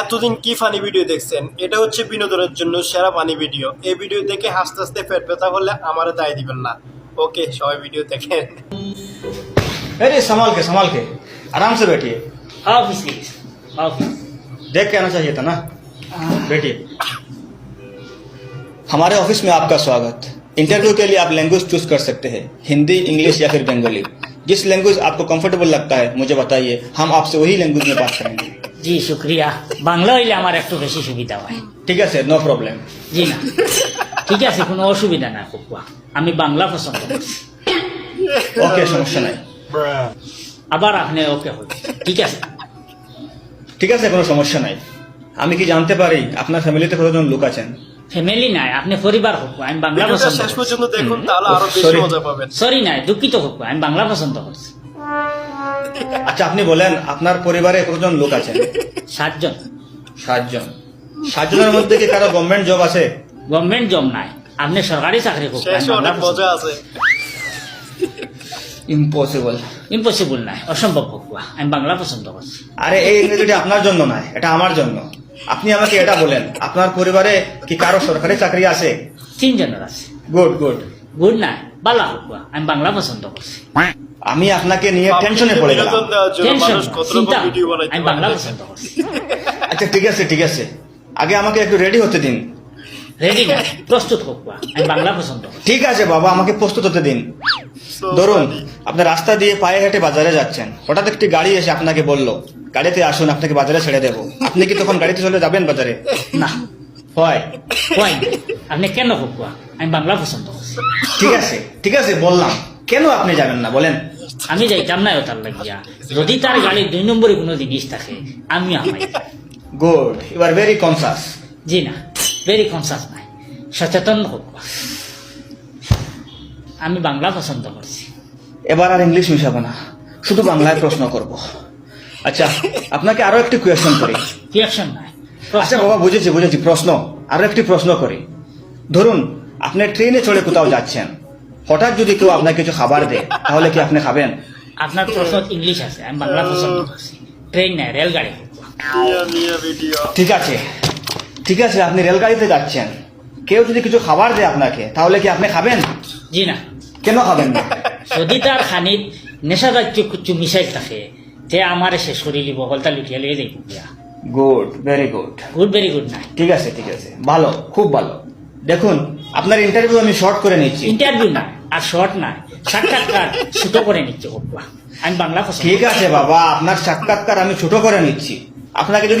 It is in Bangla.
এতদিন কি ফানি ভিডিও দেখছেন এটা হচ্ছে বিনোদনের জন্য সেরা ফানি ভিডিও এই ভিডিও দেখে হাসতে হাসতে পেট ব্যথা হলে আমারও দায় দিবেন না ওকে সবাই ভিডিও দেখেন अरे संभाल के संभाल के आराम से बैठिए ऑफिस की ऑफिस देख के आना चाहिए था ना बैठिए हमारे ऑफिस में आपका स्वागत इंटरव्यू के लिए आप लैंग्वेज चूज कर सकते हैं हिंदी इंग्लिश या फिर बंगाली जिस लैंग्वेज आपको कंफर्टेबल लगता है मुझे बताइए हम आपसे वही लैंग्वेज में बात करेंगे জি শুক্রিয়া। বাংলা হইলে আমার একটু বেশি সুবিধা হয়। ঠিক আছে নো প্রবলেম জি না। ঠিক আছে কোনো অসুবিধা না খুব আমি বাংলা পছন্দ ওকে সমস্যা নাই। আবার আপনি ওকে হল ঠিক আছে। ঠিক আছে কোনো সমস্যা নাই। আমি কি জানতে পারি আপনার ফ্যামিলিতে কতজন লোক আছেন? ফ্যামিলি নাই আপনি পরিবার হোক আমি বাংলা পছন্দ শেষ পর্যন্ত দেখুন তাহলে আরও বেশি মজা পাবেন। সরি নাই দুঃখিত হোক আমি বাংলা পছন্দ করছি। আচ্ছা আপনি বলেন আপনার পরিবারে কতজন লোক আছেন সাতজন। সাতজন। সাতজনের মধ্যে কি কারও গভর্নমেন্ট জব আছে? গভর্নমেন্ট জব নাই। আপনি সরকারি চাকরি আছে। ইম্পসিবল ইম্পসিবল নাই অসম্ভব হোক আমি বাংলা পছন্দ করছি। আরে এই ইংরেজিটা আপনার জন্য নয় এটা আমার জন্য। আপনি আমাকে এটা বলেন আপনার পরিবারে কি কারও সরকারি চাকরি আছে? তিনজনের আছে। গুড গুড গুড বালা হোক আমি বাংলা পছন্দ করছি। আমি আপনাকে নিয়ে টেনশনে পড়ে গেলাম। টেনশন চিন্তা আমি বাংলা পছন্দ করছি। আচ্ছা ঠিক আছে ঠিক আছে। আগে আমাকে একটু রেডি হতে দিন। রেডি না প্রস্তুত হোক আমি বাংলা পছন্দ করছি। ঠিক আছে বাবা আমাকে প্রস্তুত হতে দিন। ধরুন. আপনি রাস্তা দিয়ে পায়ে হেঁটে বাজারে যাচ্ছেন। হঠাৎ একটি গাড়ি এসে আপনাকে বলল গাড়িতে আসুন আপনাকে বাজারে ছেড়ে দেবো। আপনি কি তখন গাড়িতে চলে যাবেন বাজারে? না। হয়। হয়। আপনি কেন হোক আমি বাংলা পছন্দ ঠিক আছে ঠিক আছে বললাম। কেন আপনি যাবেন না বলেন? আমি যাইতাম না তার লাগিয়া। যদি তার গাড়ির দুই নম্বরে কোনো জিনিস থাকে আমি আমাই good you are very conscious জি না ভেরি কনসাস নাই সচেতন হোক আমি বাংলা পছন্দ করছি। এবার আর ইংলিশ মিশাবো না শুধু বাংলায় প্রশ্ন করব। আচ্ছা আপনাকে আরও একটি কোয়েশ্চন করি। রিয়াকশন নাই আচ্ছা বাবা বুঝেছি বুঝেছি প্রশ্ন। আরও একটি প্রশ্ন করি। ধরুন আপনি ট্রেনে চড়ে কোথাও যাচ্ছেন হঠাৎ যদি কেউ আপনাকে কিছু খাবার দেয় তাহলে কি আপনি খাবেন? আপনার প্রশ্ন ইংলিশ আছে আমি বাংলা করছি। ট্রেন নাই রেলগাড়ি। ঠিক আছে ঠিক আছে আপনি রেলগাড়িতে যাচ্ছেন। কেউ যদি কিছু খাবার দেয় আপনাকে তাহলে কি আপনি খাবেন? জি না। কেন খাবেন না? যদি তার খানিত নেশা জাতীয় কিছু মিশাই থাকে। তে আমার শেষ করে দিব হলতা লুটিয়া লিয়ে যাই good very good. Good very good নাই ঠিক আছে ঠিক আছে। ভালো খুব ভালো। দেখুন আপনার ইন্টারভিউ আমি শর্ট করে নিচ্ছি। ইন্টারভিউ না আর শর্ট না সাক্ষাৎকার ছোট করে নিচ্ছে আমি বাংলা ঠিক আছে বাবা আপনার সাক্ষাৎকার আমি ছোট করে নিচ্ছি। আপনাকে যদি